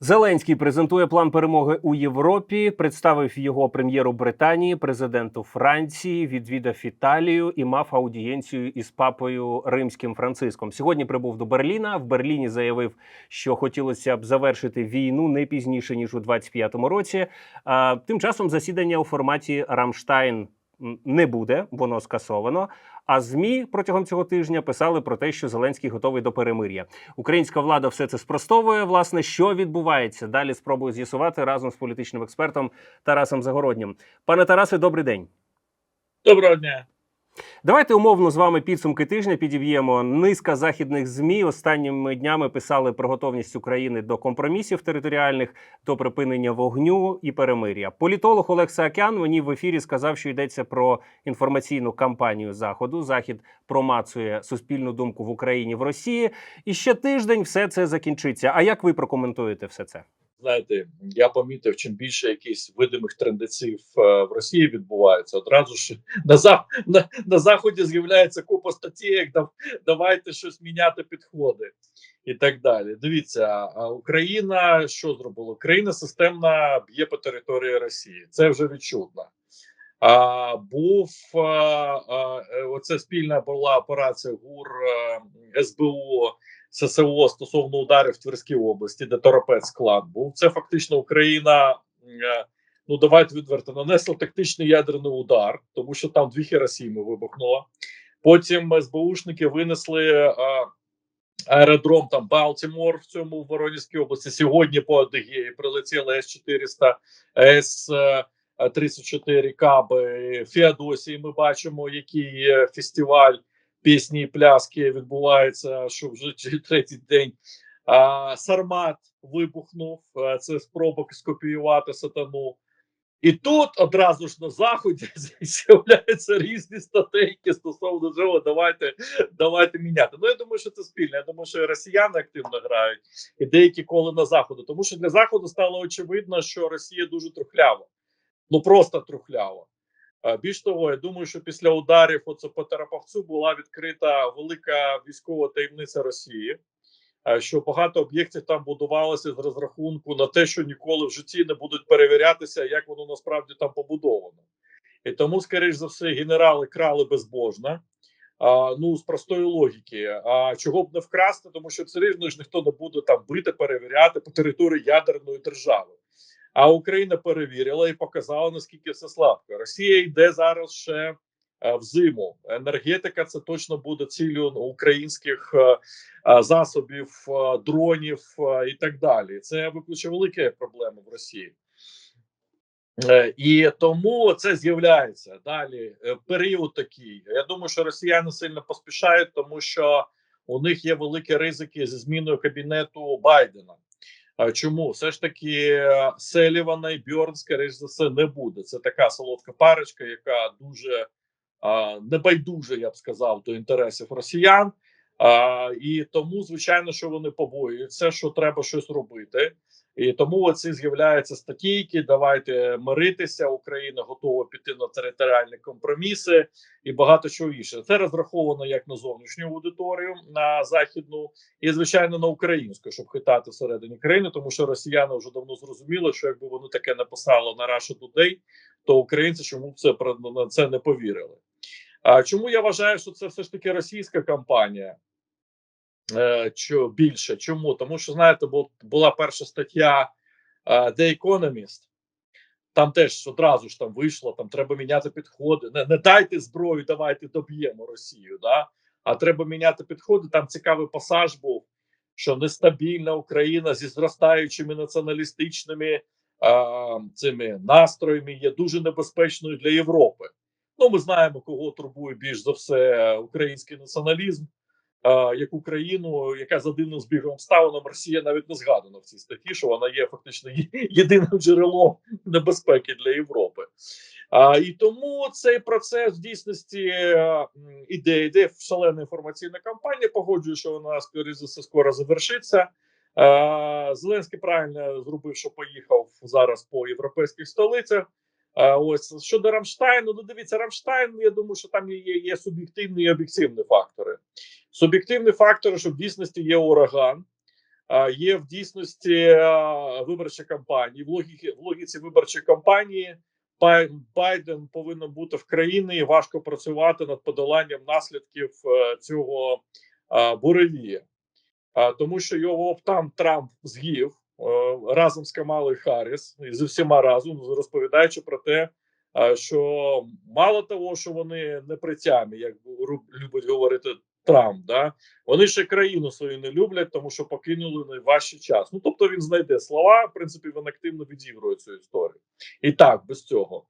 Зеленський презентує план перемоги у Європі, представив його прем'єру Британії, президенту Франції, відвідав Італію і мав аудієнцію із папою римським Франциском. Сьогодні прибув до Берліна. В Берліні заявив, що хотілося б завершити війну не пізніше ніж у 25-му році. А тим часом засідання у форматі Рамштайн не буде, воно скасовано. А змі протягом цього тижня писали про те, що Зеленський готовий до перемир'я. Українська влада все це спростовує. Власне, що відбувається далі? Спробую з'ясувати разом з політичним експертом Тарасом Загороднім. Пане Тарасе, добрий день. Доброго дня. Давайте умовно з вами підсумки тижня підіб'ємо. Низка західних змі останніми днями писали про готовність України до компромісів територіальних, до припинення вогню і перемир'я. Політолог Олег Саакян мені в ефірі сказав, що йдеться про інформаційну кампанію заходу. Захід промацує суспільну думку в Україні в Росії, і ще тиждень все це закінчиться. А як ви прокоментуєте все це? Знаєте, я помітив, чим більше якихось видимих трендеців е, в Росії відбувається, одразу ж на за на, на заході з'являється купа статей, як дав, давайте щось міняти підходи і так далі. Дивіться, Україна що зробила? Україна системно б'є по території Росії. Це вже відчутно. А, був а, а, е, оце спільна була операція ГУР е, СБУ ССО стосовно ударів в Тверській області, де Торопець склад був. Це фактично Україна. е, Ну, давайте відверто нанесла тактичний ядерний удар, тому що там дві Хіросіми вибухнуло. Потім СБУшники винесли е, аеродром там Балтімор в цьому в Воронезькій області. Сьогодні по Адигеї прилетіли С-400, С-34 каби Феодосії. Ми бачимо, який фестиваль пісні і пляски відбувається, що вже третій день. А, Сармат вибухнув. Це спроба скопіювати сатану. І тут одразу ж на заході з'являються різні статейки стосовно цього. Давайте давайте міняти. Ну я думаю, що це спільне. Я думаю, що росіяни активно грають, і деякі коли на заходу. Тому що для заходу стало очевидно, що Росія дуже трухлява, ну просто трухлява. Е, Більш того, я думаю, що після ударів оце по Терапавцю була відкрита велика військова таємниця Росії, е, що багато об'єктів там будувалося з розрахунку на те, що ніколи в житті не будуть перевірятися, як воно насправді там побудовано. І тому, скоріш за все, генерали крали безбожно. А, ну з простої логіки. А чого б не вкрасти, тому що все рівно ж ніхто не буде там бити, перевіряти по території ядерної держави. А Україна перевірила і показала наскільки все слабко. Росія йде зараз ще е, в зиму. Енергетика це точно буде ціллю українських е, е, засобів, дронів і так далі. Це викличе великі проблеми в Росії. І тому це з'являється далі. Період такий. Я думаю, що росіяни сильно поспішають, тому що у них є великі ризики зі зміною кабінету Байдена. Чому все ж таки е, Селівана і Бьорн, скоріш за все, не буде. Це така солодка парочка, яка дуже а, небайдуже, я б сказав, до інтересів росіян. А, і тому, звичайно, що вони побоюються, що треба щось робити. І тому оці з'являються статійки. Давайте миритися. Україна готова піти на територіальні компроміси і багато чого інше. Це розраховано як на зовнішню аудиторію, на західну і звичайно на українську, щоб хитати всередині країни, тому що росіяни вже давно зрозуміли, що якби вони таке написали на Russia Today, то українці чому б це на це не повірили. А чому я вважаю, що це все ж таки російська кампанія? Е, що більше чому? Тому що знаєте, бу- була перша стаття е, The Economist, там теж одразу ж там вийшло, там треба міняти підходи. Не, не дайте зброю, давайте доб'ємо Росію. Да? А треба міняти підходи. Там цікавий пасаж був, що нестабільна Україна зі зростаючими націоналістичними а, цими настроями є дуже небезпечною для Європи. Ну, ми знаємо, кого турбує більш за все український націоналізм. А, Як Україну, яка за дивним збігом обставинам Росія навіть не згадана в цій статті, що вона є фактично єдиним джерелом небезпеки для Європи. А, і тому цей процес в дійсності іде, іде шалена інформаційна кампанія. Погоджую, що вона скоріше за все скоро завершиться. Зеленський правильно зробив, що поїхав зараз по європейських столицях. Ось щодо Рамштайну, ну дивіться, Рамштайн. Я думаю, що там є, є суб'єктивні і об'єктивні фактори. Суб'єктивні фактори, що в дійсності є ураган. є в дійсності виборча кампанія. В логіці, в логіці виборчої кампанії Байден повинен бути в країні і важко працювати над подоланням наслідків е, цього а, буревія. Тому що його там Трамп з'їв разом з Камалою Харріс і з усіма разом, розповідаючи про те, що мало того, що вони не при тямі, як любить говорити Трамп, да, вони ще країну свою не люблять, тому що покинули найважчий час. Ну тобто він знайде слова. В принципі, він активно відігрує цю історію. І так, без цього.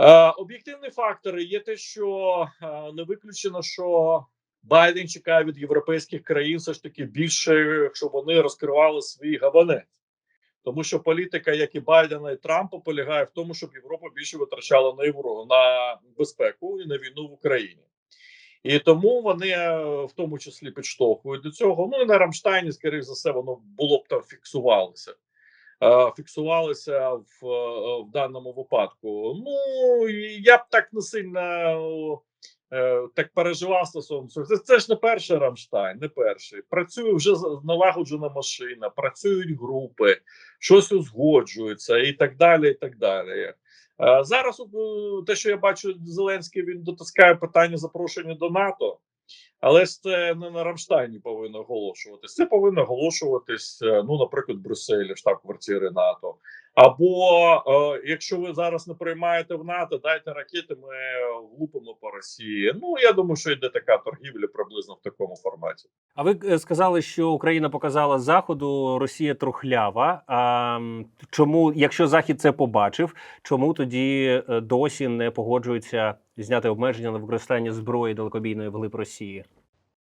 Е, об'єктивні фактори є те, що е, не виключено, що Байден чекає від європейських країн все ж таки більше, щоб вони розкривали свій гаванець. Тому що політика, як і Байдена і Трампа, полягає в тому, щоб Європа більше витрачала на євро на безпеку і на війну в Україні. І тому вони е, в тому числі підштовхують до цього. Ну і на Рамштайні, скоріше за все, воно було б там фіксувалося. Е, Фіксувалося в, е, в даному випадку. Ну я б так не сильно так переживав стосовно. Це, це ж не перший Рамштайн, не перший. Працює вже налагоджена машина, працюють групи, щось узгоджується і так далі. і так далі. Е, Зараз е, те, що я бачу, Зеленський він дотискає питання запрошення до НАТО, але ж це не на Рамштайні повинно оголошуватись. Це повинно оголошуватись, е, ну, наприклад, в Брюсселі, штаб-квартири НАТО. Або е, якщо ви зараз не приймаєте в НАТО, дайте ракети, ми влупимо по Росії. Ну я думаю, що йде така торгівля приблизно в такому форматі. А ви е, сказали, що Україна показала заходу, Росія трухлява. А чому, якщо Захід це побачив, чому тоді е, досі не погоджується зняти обмеження на використання зброї далекобійної вглиб Росії?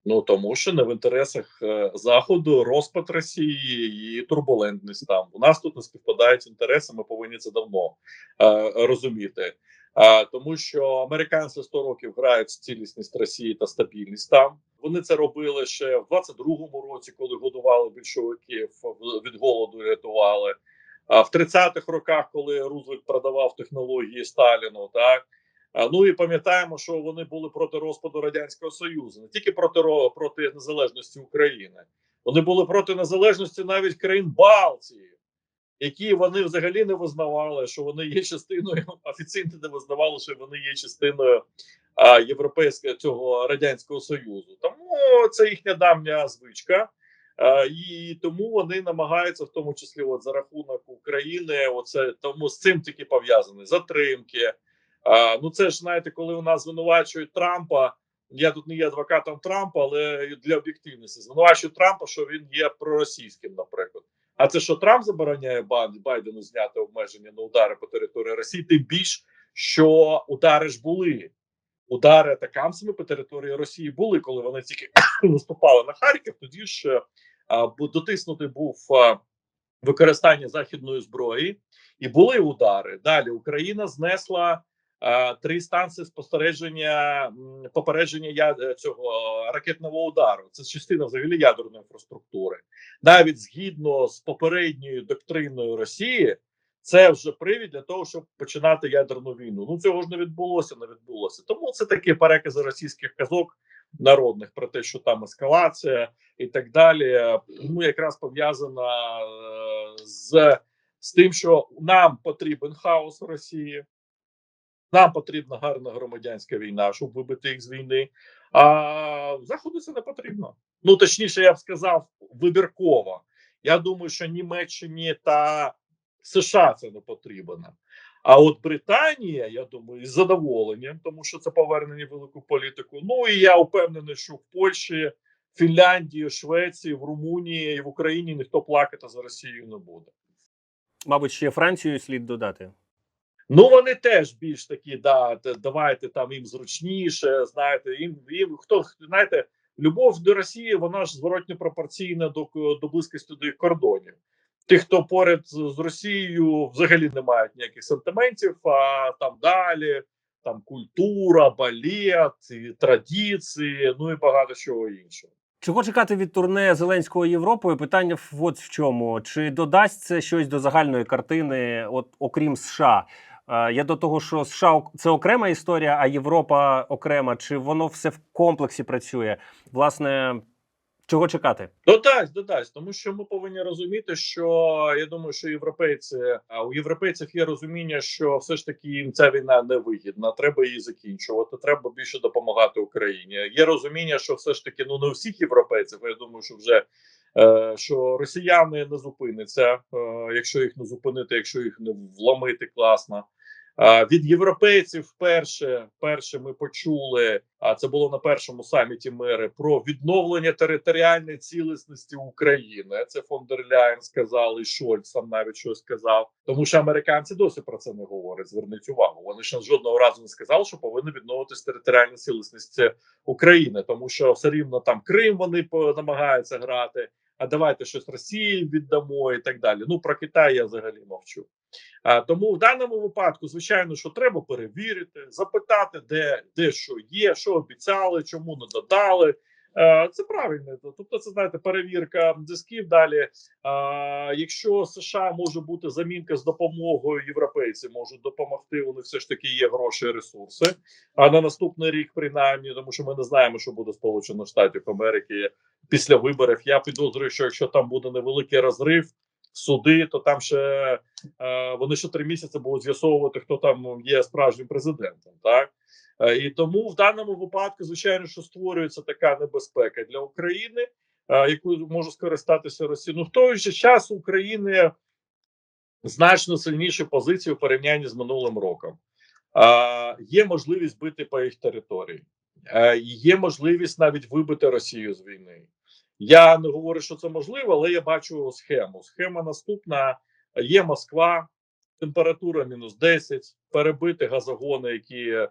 Ну тому що не в інтересах е, заходу розпад Росії і турбулентність там. У нас тут не співпадають інтереси. Ми повинні це давно е, розуміти. Е, тому що американці 100 років грають в цілісність Росії та стабільність там. Вони це робили ще в 22-му році, коли годували більшовиків від голоду рятували. А в 30-х роках, коли Рузвельт продавав технології Сталіну, так Ну і пам'ятаємо, що вони були проти розпаду радянського союзу, не тільки проти ро- проти незалежності України, вони були проти незалежності навіть країн Балтії, які вони взагалі не визнавали, що вони є частиною офіційно не визнавали, що вони є частиною а, європейського цього радянського союзу. Тому це їхня давня звичка. І тому вони намагаються, в тому числі, от за рахунок України, оце тому з цим тільки пов'язані затримки. А, ну це ж знаєте, коли у нас звинувачують Трампа. Я тут не є адвокатом Трампа, але для об'єктивності звинувачують Трампа, що він є проросійським, наприклад. А це що Трамп забороняє Бай- Байдену зняти обмеження на удари по території Росії, тим більш, що удари ж були. Удари атакамцями по території Росії були, коли вони тільки наступали на Харків. Тоді ж е, а, дотиснутий був а, використання західної зброї, і були удари. Далі Україна знесла три станції спостереження попередження я, е, цього е, ракетного удару. Це частина взагалі ядерної інфраструктури. Навіть згідно з попередньою доктриною Росії, це вже привід для того, щоб починати ядерну війну. Ну цього ж не відбулося, не відбулося. Тому це такі перекази російських казок народних про те, що там ескалація і так далі. Ну якраз пов'язана е, з, з тим, що нам потрібен хаос в Росії. Нам потрібна гарна громадянська війна, щоб вибити їх з війни. А заходу це не потрібно. Ну точніше, я б сказав, вибірково. Я думаю, що Німеччині та США це не потрібно. А от Британія, я думаю, з задоволенням, тому що це повернення в велику політику. Ну і я впевнений, що в Польщі, Фінляндії, Швеції, в Румунії і в Україні ніхто плакати за Росією не буде. Мабуть, ще Францію слід додати. Ну вони теж більш такі, да, давайте там їм зручніше. Знаєте, їм їм хто знаєте, любов до Росії, вона ж зворотньо пропорційна до до близькості до їх кордонів. Ті, хто поряд з Росією, взагалі не мають ніяких сентиментів. А там далі там культура, балет, традиції, ну і багато чого іншого. Чого чекати від турне Зеленського Європою? Питання от в чому: чи додасть це щось до загальної картини, от окрім США? Е, Я до того, що США це окрема історія, а Європа окрема. Чи воно все в комплексі працює? Власне, Чого чекати? Додасть, додасть, тому що ми повинні розуміти, що я думаю, що європейці у європейців є розуміння, що все ж таки їм ця війна не вигідна. Треба її закінчувати. Треба більше допомагати Україні. Є розуміння, що все ж таки ну не всіх європейців. Я думаю, що вже е, що росіяни не зупиняться, е, якщо їх не зупинити, якщо їх не вломити класно. Від європейців вперше, вперше ми почули, а це було на першому саміті мери про відновлення територіальної цілісності України. Це фон дер сказав, і Шольц сам навіть щось сказав. Тому що американці досі про це не говорять. Зверніть увагу. Вони ще жодного разу не сказали, що повинна відновитись територіальна цілісність України, тому що все рівно там Крим вони намагаються грати. А давайте щось Росії віддамо і так далі. Ну про Китай я взагалі мовчу. А, тому в даному випадку, звичайно, що треба перевірити, запитати, де, де що є, що обіцяли, чому не додали. Е, Це правильно. Тобто, це знаєте, перевірка дисків. Далі, якщо США може бути замінка з допомогою, європейці можуть допомогти. Них все ж таки є гроші і ресурси. А на наступний рік, принаймні, тому що ми не знаємо, що буде Сполучених Штатів Америки після виборів. Я підозрюю, що якщо там буде невеликий розрив. Суди, то там ще е, вони ще три місяці будуть з'ясовувати, хто там є справжнім президентом. Так Е, і тому в даному випадку, звичайно, що створюється така небезпека для України, е, якою може скористатися Росія. Ну в той же час України значно сильніші позиції у порівнянні з минулим роком. Є можливість бити по їх території, є можливість навіть вибити Росію з війни. Я не говорю, що це можливо, але я бачу схему. Схема наступна: є Москва, температура мінус 10, перебити газогони, які е,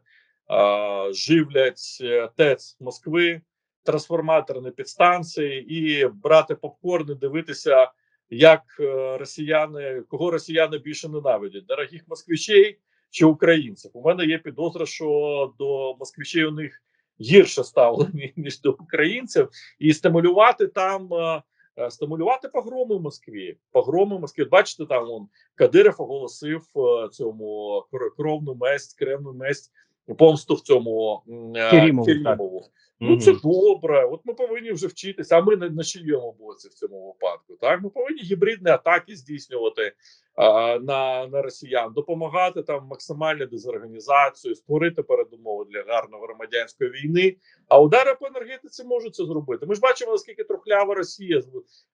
живлять ТЕЦ Москви, трансформаторні підстанції, і брати попкорн і дивитися, як е, росіяни, кого росіяни більше ненавидять: дорогих москвичей чи українців. У мене є підозра, що до москвичей у них гірше ставлення ніж до українців, і стимулювати там. е, е, Стимулювати погроми в Москві, погроми в Москві. Бачите, там он Кадиров оголосив е, цьому кр- кровну месть, кремну месть, помсту в цьому е, Керімову, Керімову. Ну це добре. От ми повинні вже вчитися. А ми не на чиєму боці в цьому випадку. Так ми повинні гібридні атаки здійснювати а, на, на росіян, допомагати там максимальну дезорганізацію, створити передумови для гарної громадянської війни. А удари по енергетиці можуть це зробити. Ми ж бачимо, наскільки трухлява Росія.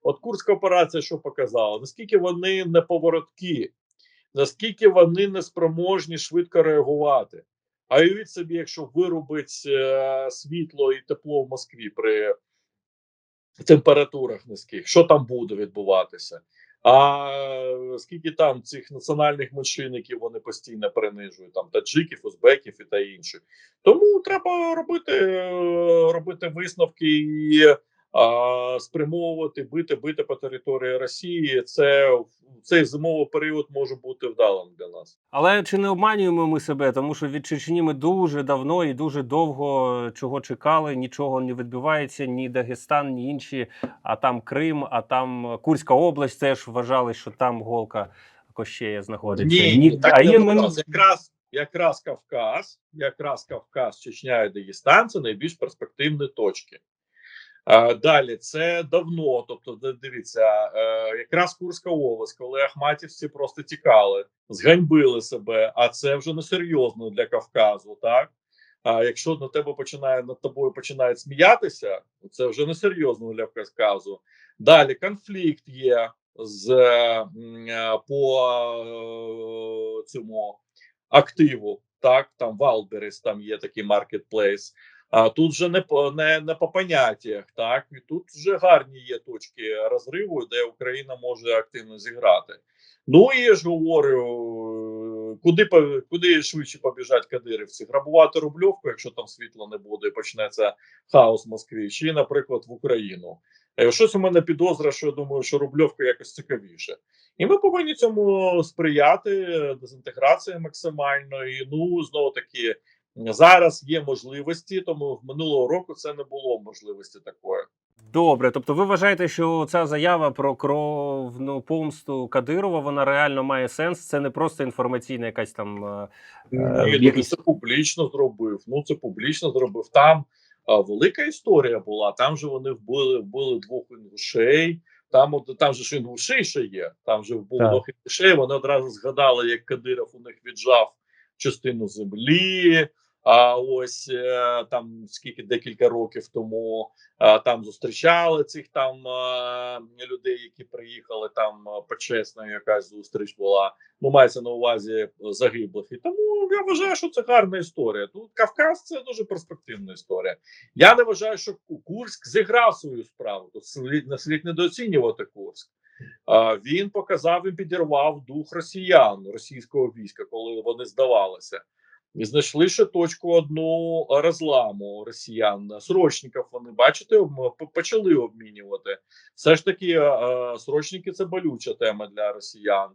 От Курська операція, що показала, наскільки вони неповороткі, наскільки вони неспроможні швидко реагувати. А уявіть собі, якщо вирубить е, світло і тепло в Москві при температурах низьких, що там буде відбуватися? А е, скільки там цих національних меншин, які вони постійно принижують, там таджиків, узбеків і та інших. Тому треба робити, е, робити висновки і спрямовувати, бити, бити по території Росії. Це в цей зимовий період може бути вдалим для нас. Але чи не обманюємо ми себе? Тому що від Чечні ми дуже давно і дуже довго чого чекали, нічого не відбувається, ні Дагестан, ні інші. А там Крим, а там Курська область теж вважали, що там голка Кощея знаходиться. Ні, так а є ми... якраз якраз Кавказ, якраз Кавказ, Чечня і Дагестан це найбільш перспективні точки. А, далі це давно. Тобто, дивіться, е, якраз Курська область, коли Ахматівці просто тікали, зганьбили себе, а це вже не серйозно для Кавказу, так? А якщо на тебе починає над тобою починають сміятися, це вже не серйозно для Кавказу. Далі конфлікт є з е, е, по е, цьому активу. Так, там Валберес, там є такий маркетплейс. А тут вже не по не, не по поняттях, так і тут вже гарні є точки розриву, де Україна може активно зіграти. Ну і я ж говорю, куди куди швидше побіжать кадирівці? Грабувати рубльовку, якщо там світла не буде, і почнеться хаос в Москві, чи, наприклад, в Україну. Е, Щось у мене підозра, що я думаю, що рубльовка якось цікавіше. І ми повинні цьому сприяти дезінтеграції максимально. І ну знову таки зараз є можливості, тому минулого року це не було можливості такої. Добре, тобто ви вважаєте, що ця заява про кровну помсту Кадирова вона реально має сенс? Це не просто інформаційна якась там е, Ні, Е, ну, це публічно зробив. Ну це публічно зробив. Там а, велика історія була. Там же вони вбили, вбили двох інгушей. Там от там же ж інгуші ще є. Там же вбили двох інгушей. Вони одразу згадали, як Кадиров у них віджав частину землі. А ось е, там скільки декілька років тому е, там зустрічали цих там е, людей, які приїхали. Там почесна якась зустріч була. Ну, мається на увазі загиблих. І тому я вважаю, що це гарна історія. Тут Кавказ це дуже перспективна історія. Я не вважаю, що Курськ зіграв свою справу. Тут слід слід недооцінювати Курськ. Він показав він підірвав дух росіян російського війська, коли вони здавалися. Знайшли ще точку одну розламу росіян. Срочників вони бачите, почали обмінювати. Все ж таки, е, е, срочники це болюча тема для росіян.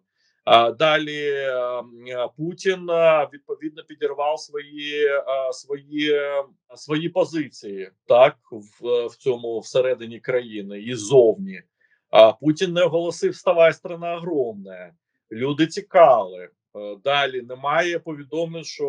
Далі е, е, Путін е, відповідно підірвав свої е, свої, е, свої позиції так в, е, в цьому всередині країни і зовні. Путін не оголосив «Вставай, страна огромна». Люди тікали. Е, Далі немає повідомлень, що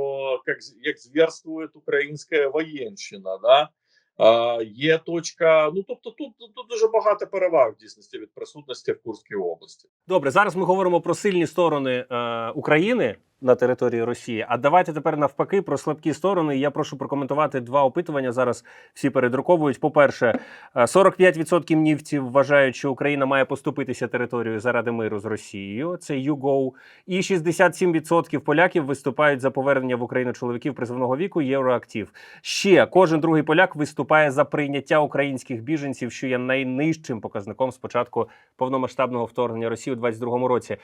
як, як зверствує українська воєнщина. Да? А, є точка. Ну тобто, тут, тут дуже багато переваг в дійсності від присутності в Курській області. Добре, зараз ми говоримо про сильні сторони е, України на території Росії. А давайте тепер навпаки про слабкі сторони. Я прошу прокоментувати два опитування. Зараз всі передруковують. По-перше, е, 45% нівців вважають, що Україна має поступитися територією заради миру з Росією. Це YouGo. І 67% поляків виступають за повернення в Україну чоловіків призовного віку. Євроактив. Ще кожен другий поляк виступає за прийняття українських біженців, що є найнижчим показником з початку повномасштабного вторгнення Росії у 2022 році.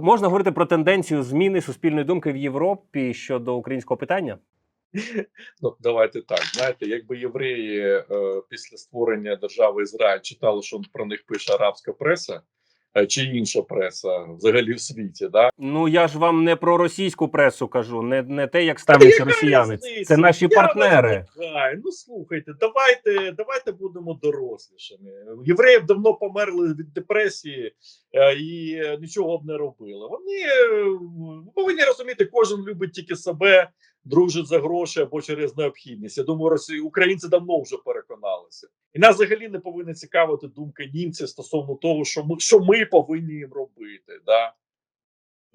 Можна говорити про тенденцію зміни суспільної думки в Європі щодо українського питання? Ну давайте так. Знаєте, якби євреї е, після створення держави Ізраїль читали, що про них пише арабська преса чи інша преса взагалі в світі, да Ну я ж вам не про російську пресу кажу, не, не те, як ставляться росіяни. Це наші Я партнери. вас. Ну слухайте, давайте, давайте будемо дорослішими. Євреї б давно померли від депресії е, і е, нічого б не робили. Вони е, повинні розуміти, кожен любить тільки себе, дружить за гроші або через необхідність. Я думаю, Росії українці давно вже переконалися. І нас взагалі не повинна цікавити думка німців стосовно того, що ми що ми повинні їм робити. Да?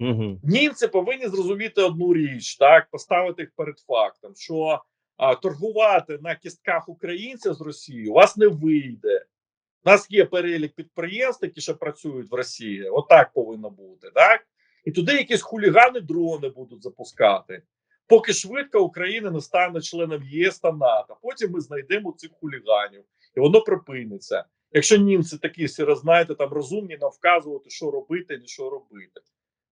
Угу. німці повинні зрозуміти одну річ, так поставити їх перед фактом, що а, торгувати на кістках українців з Росією у вас не вийде. У нас є перелік підприємств, які ще працюють в Росії. Отак повинно бути, так і туди якісь хулігани дрони будуть запускати. Поки швидко Україна не стане членом ЄС та НАТО. Потім ми знайдемо цих хуліганів, і воно припиниться. Якщо німці такі всі знаєте, там розумні нам вказувати, що робити, не що робити.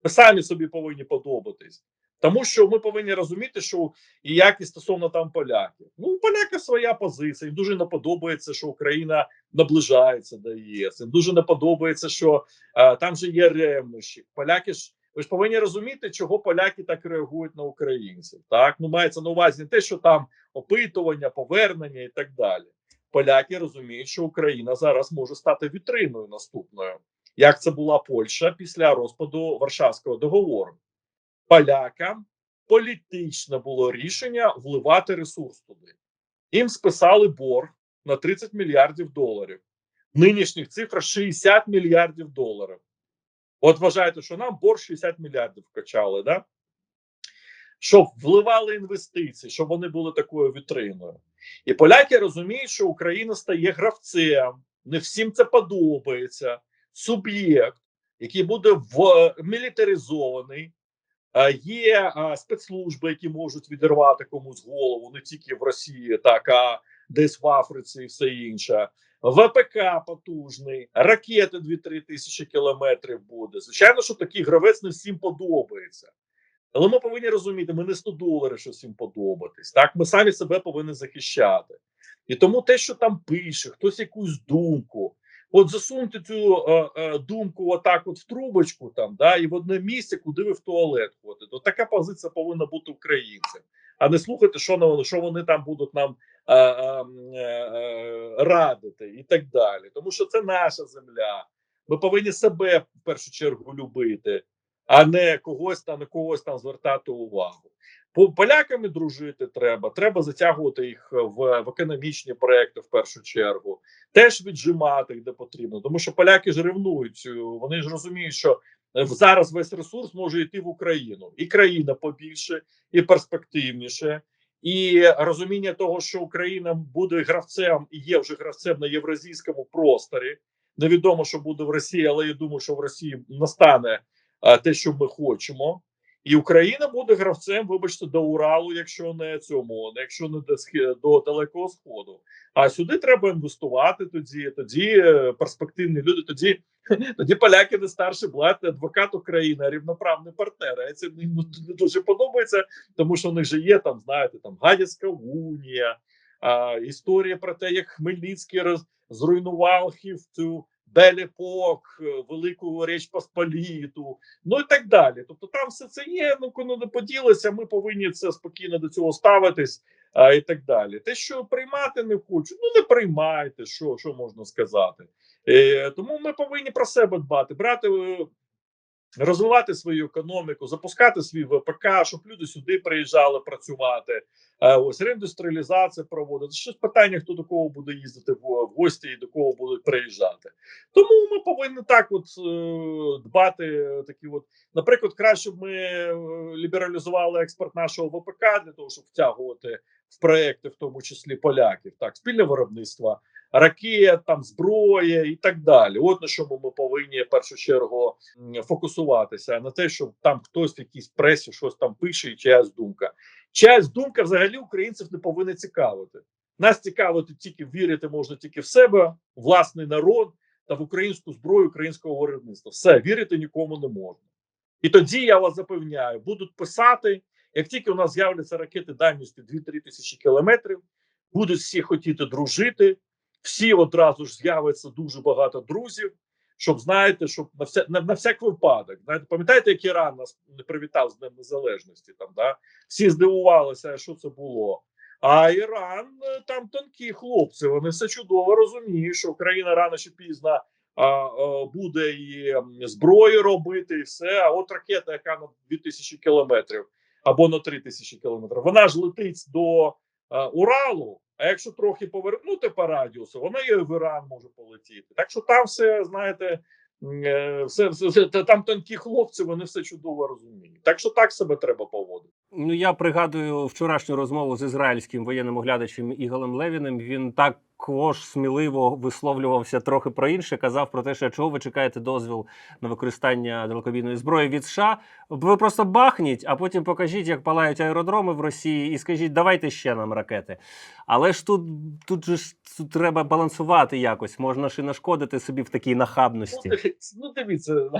Ви самі собі повинні подобатись. Тому що ми повинні розуміти, що і як і стосовно там поляків. Ну, у поляків своя позиція. Їм дуже не подобається, що Україна наближається до ЄС. Їм дуже не подобається, що е, там же є ревнощі. Поляки ж ви ж повинні розуміти, чого поляки так реагують на українців. Так ну мається на увазі не те, що там опитування, повернення і так далі. Поляки розуміють, що Україна зараз може стати вітриною наступною як це була Польща після розпаду Варшавського договору. Полякам політичне було рішення вливати ресурс туди. Їм списали борг на 30 мільярдів доларів. Нинішніх цифра 60 мільярдів доларів. От вважаєте, що нам борг 60 мільярдів вкачали, да? щоб вливали інвестиції, щоб вони були такою вітриною. І поляки розуміють, що Україна стає гравцем. Не всім це подобається суб'єкт, який буде в е, мілітаризований. Е, Є е, спецслужби, які можуть відірвати комусь голову не тільки в Росії, так а десь в Африці і все інше. ВПК потужний, ракети 2-3 тисячі кілометрів буде. Звичайно, що такий гравець не всім подобається. Але ми повинні розуміти, ми не 100 доларів, що всім подобатись. Так, ми самі себе повинні захищати. І тому те, що там пише, хтось якусь думку, От засуньте цю е, е, думку отак, от в трубочку, там да, і в одне місце, куди ви в туалет ходите. От така позиція повинна бути українцям, а не слухайте, що вони, що вони там будуть нам е, е, е, радити і так далі. Тому що це наша земля. Ми повинні себе в першу чергу любити. А не когось та на когось там звертати увагу. По поляками дружити треба. Треба затягувати їх в, в економічні проекти в першу чергу, теж віджимати де потрібно. Тому що поляки ж ревнують. е, Вони ж розуміють, що е, зараз весь ресурс може йти в Україну, і країна побільше, і перспективніше. І розуміння того, що Україна буде гравцем і є вже гравцем на євразійському просторі. Невідомо, що буде в Росії, але я думаю, що в Росії настане те, що ми хочемо. І Україна буде гравцем, вибачте, до Уралу, якщо не цьому, якщо не до, до далекого сходу. А сюди треба інвестувати. Тоді тоді е, перспективні люди. Тоді тоді поляки не старший брат, не адвокат України, рівноправний партнер. А це їм не дуже подобається, тому що в них же є там, знаєте, там Гадяцька унія, а, історія про те, як Хмельницький роз, зруйнував цю Белепок, е, Велику Річ Посполіту, ну і так далі. Тобто там все це є. Ну коли не поділися, ми повинні це спокійно до цього ставитись. А, і так далі. Те, що приймати не хочуть, ну не приймайте, що, що можна сказати. Е, тому ми повинні про себе дбати, брати, е, розвивати свою економіку, запускати свій ВПК, щоб люди сюди приїжджали працювати. Е, ось реіндустріалізація проводити. Щось питання, хто до кого буде їздити в, гості і до кого будуть приїжджати. Тому ми повинні так, от е, дбати. е, Такі, от, наприклад, краще б ми лібералізували експорт нашого ВПК для того, щоб втягувати в проекти, в тому числі поляків, так спільне виробництво ракет, там зброї і так далі. От на чому ми повинні в першу чергу фокусуватися, а не те, що там хтось в якійсь пресі щось там пише, і чиясь думка. Чиясь думка взагалі українців не повинна цікавити. Нас цікавити тільки вірити можна тільки в себе, власний народ та в українську зброю українського виробництва. Все вірити нікому не можна. І тоді я вас запевняю, будуть писати. Як тільки у нас з'являться ракети дальністю 2-3 тисячі кілометрів, будуть всі хотіти дружити, всі одразу ж з'явиться дуже багато друзів, щоб знаєте, щоб на вся на, на всяк випадок. Знаєте, пам'ятаєте, як Іран нас не привітав з Днем Незалежності? Там да всі здивувалися, що це було. А Іран е, там тонкі хлопці. Вони все чудово розуміють, що Україна рано чи пізно а, а, буде і зброю робити, і все. А от ракета, яка на 2000 кілометрів або на 3000 кілометрів, вона ж летить до а, Уралу. А якщо трохи повернути по радіусу, вона і в Іран може полетіти. Так що там все, знаєте, е, все, все, все та- там тонкі хлопці, вони все чудово розуміють. Так що так себе треба поводити. Ну я пригадую вчорашню розмову з ізраїльським воєнним оглядачем Ігалем Левіним. Він також сміливо висловлювався трохи про інше. Казав про те, що чого ви чекаєте дозвіл на використання далекобійної зброї від США. Ви просто бахніть, а потім покажіть, як палають аеродроми в Росії, і скажіть, давайте ще нам ракети. Але ж тут, тут же ж тут треба балансувати якось. Можна ж і нашкодити собі в такій нахабності. Ну, дивіться, ну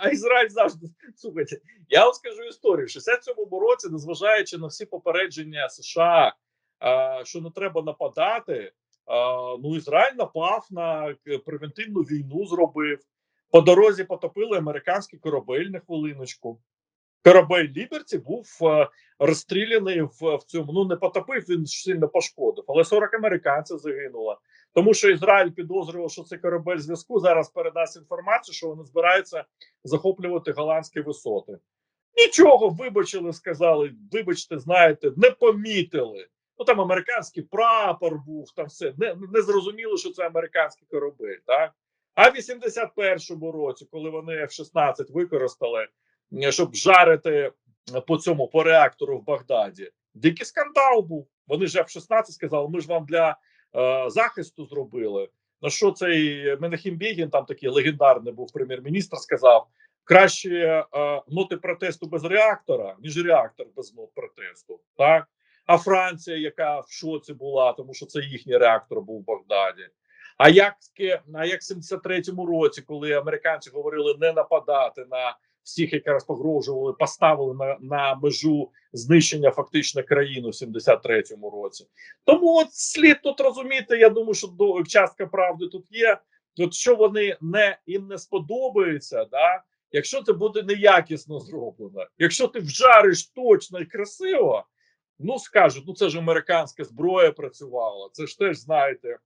а, Ізраїль завжди слухайте. Я вам скажу історію. В 67-му році, незважаючи на всі попередження США, що не треба нападати. Ну Ізраїль напав на превентивну війну, зробив по дорозі. Потопили американський корабель на хвилиночку. Корабель Ліберті був е, розстріляний в, в цьому. Ну не потопив, він сильно пошкодив, але 40 американців загинуло. Тому що Ізраїль підозрював, що це корабель зв'язку зараз передасть інформацію, що вони збираються захоплювати голландські висоти. Нічого вибачили, сказали, вибачте, знаєте, не помітили. Ну там американський прапор був, там все не, не зрозуміло, що це американський корабель. Так а в 81-му році, коли вони F-16 використали, щоб жарити по цьому по реактору в Багдаді, дикий скандал був. Вони ж F-16 сказали, ми ж вам для е, захисту зробили. На що цей Менахім Бєгін, там такий легендарний був прем'єр-міністр, сказав: краще е, ноти протесту без реактора, ніж реактор без нот протесту. Так а Франція, яка в шоці була, тому що це їхній реактор був в Багдаді. А як ке- а як в 73-му році, коли американці говорили не нападати на всіх, які раз погрожували, поставили на, на межу знищення фактично країни в 73-му році. Тому от слід тут розуміти. Я думаю, що до частка правди тут є. От що вони не їм не сподобається, да якщо це буде неякісно зроблено, якщо ти вжариш точно і красиво, ну скажуть, ну це ж американська зброя працювала. Це ж теж знаєте,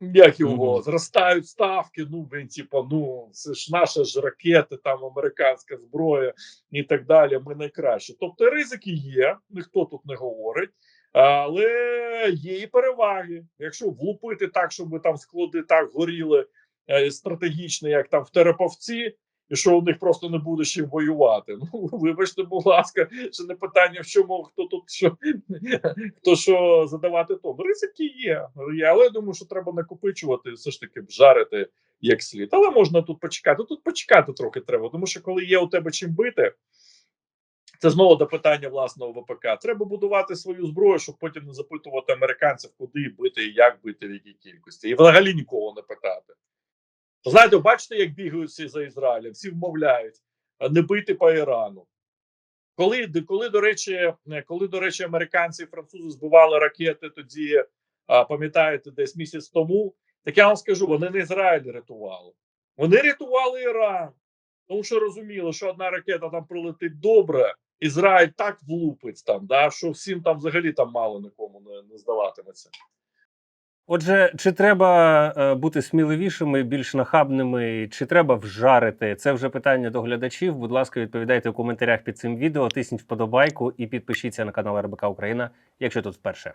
як його Мгм. зростають ставки. Ну він типа, ну це ж наша ж ракети, там американська зброя і так далі. Ми найкраще. Тобто ризики є, ніхто тут не говорить. Але є і переваги. Якщо влупити так, щоб там склади так горіли е, стратегічно, як там в Тереповці, і що у них просто не буде чим воювати. Ну вибачте, будь ласка, це не питання, в чому хто тут що хто що задавати тон. Ризики є, але я думаю, що треба накопичувати, все ж таки жарити як слід. Але можна тут почекати. Тут почекати трохи треба, тому що коли є у тебе чим бити. Це знову до питання власного ВПК. Треба будувати свою зброю, щоб потім не запитувати американців, куди бити і як бити, в якій кількості, і взагалі нікого не питати. Знаєте, бачите, як бігають всі за Ізраїлем, всі вмовляють не бити по Ірану. Коли, коли, до речі, е, коли, до речі, американці і французи збивали ракети, тоді пам'ятаєте, десь місяць тому, так я вам скажу, вони не Ізраїль рятували. Вони рятували Іран. Тому що розуміли, що одна ракета там прилетить добре, Ізраїль так влупить там, да, що всім там взагалі там мало нікому не, не здаватиметься. Отже, чи треба е, бути сміливішими, більш нахабними, чи треба вжарити? Це вже питання до глядачів. Будь ласка, відповідайте у коментарях під цим відео, тисніть вподобайку і підпишіться на канал РБК Україна, якщо тут вперше.